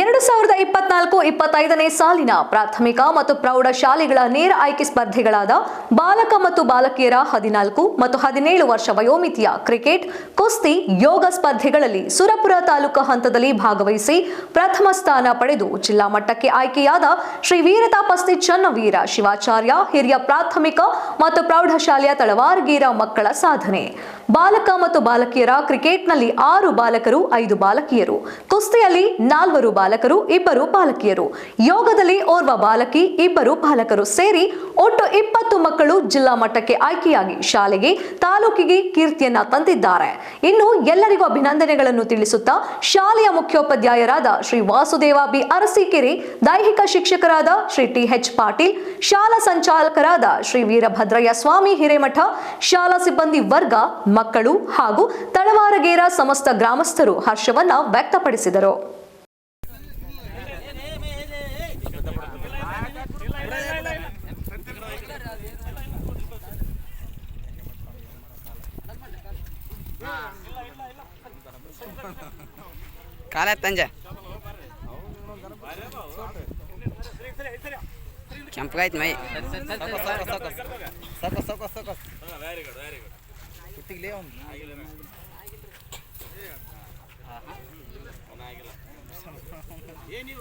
ಎರಡು ಸಾವಿರದ ಇಪ್ಪತ್ನಾಲ್ಕು ಇಪ್ಪತ್ತೈದನೇ ಸಾಲಿನ ಪ್ರಾಥಮಿಕ ಮತ್ತು ಪ್ರೌಢ ಶಾಲೆಗಳ ನೇರ ಆಯ್ಕೆ ಸ್ಪರ್ಧೆಗಳಾದ ಬಾಲಕ ಮತ್ತು ಬಾಲಕಿಯರ ಹದಿನಾಲ್ಕು ಮತ್ತು ಹದಿನೇಳು ವರ್ಷ ವಯೋಮಿತಿಯ ಕ್ರಿಕೆಟ್, ಕುಸ್ತಿ, ಯೋಗ ಸ್ಪರ್ಧೆಗಳಲ್ಲಿ ಸುರಪುರ ತಾಲೂಕು ಹಂತದಲ್ಲಿ ಭಾಗವಹಿಸಿ ಪ್ರಥಮ ಸ್ಥಾನ ಪಡೆದು ಜಿಲ್ಲಾ ಮಟ್ಟಕ್ಕೆ ಆಯ್ಕೆಯಾದ ಶ್ರೀ ವೀರತಾಪಸ್ತಿ ಚನ್ನವೀರ ಶಿವಾಚಾರ್ಯ, ಹಿರಿಯ ಪ್ರಾಥಮಿಕ ಮತ್ತು ಪ್ರೌಢಶಾಲೆಯ ತಳವಾರಗೀರ ಮಕ್ಕಳ ಸಾಧನೆ. ಬಾಲಕ ಮತ್ತು ಬಾಲಕಿಯರ ಕ್ರಿಕೆಟ್ನಲ್ಲಿ ಆರು ಬಾಲಕರು, ಐದು ಬಾಲಕಿಯರು. ಕುಸ್ತಿಯಲ್ಲಿ ನಾಲ್ವರು ಇಬ್ಬರು ಬಾಲಕಿಯರು. ಯೋಗದಲ್ಲಿ ಓರ್ವ ಬಾಲಕಿ, ಇಬ್ಬರು ಬಾಲಕರು ಸೇರಿ ಒಟ್ಟು ಇಪ್ಪತ್ತು ಮಕ್ಕಳು ಜಿಲ್ಲಾ ಮಟ್ಟಕ್ಕೆ ಆಯ್ಕೆಯಾಗಿ ಶಾಲೆಗೆ, ತಾಲೂಕಿಗೆ ಕೀರ್ತಿಯನ್ನ ತಂದಿದ್ದಾರೆ. ಇನ್ನು ಎಲ್ಲರಿಗೂ ಅಭಿನಂದನೆಗಳನ್ನು ತಿಳಿಸುತ್ತಾ ಶಾಲೆಯ ಮುಖ್ಯೋಪಾಧ್ಯಾಯರಾದ ಶ್ರೀ ವಾಸುದೇವ ಬಿ. ಅರಸೀಕೆರೆ, ದೈಹಿಕ ಶಿಕ್ಷಕರಾದ ಶ್ರೀ ಟಿ. ಎಚ್ ಪಾಟೀಲ್, ಶಾಲಾ ಸಂಚಾಲಕರಾದ ಶ್ರೀ ವೀರಭದ್ರಯ್ಯ ಸ್ವಾಮಿ ಹಿರೇಮಠ, ಶಾಲಾ ಸಿಬ್ಬಂದಿ ವರ್ಗ, ಮಕ್ಕಳು ಹಾಗೂ ತಳವಾರಗೇರ ಸಮಸ್ತ ಗ್ರಾಮಸ್ಥರು ಹರ್ಷವನ್ನ ವ್ಯಕ್ತಪಡಿಸಿದರು. ಕಾಲ ತಂಜ ಕೆಂಪಗಾಯ್ತು ಮೈ.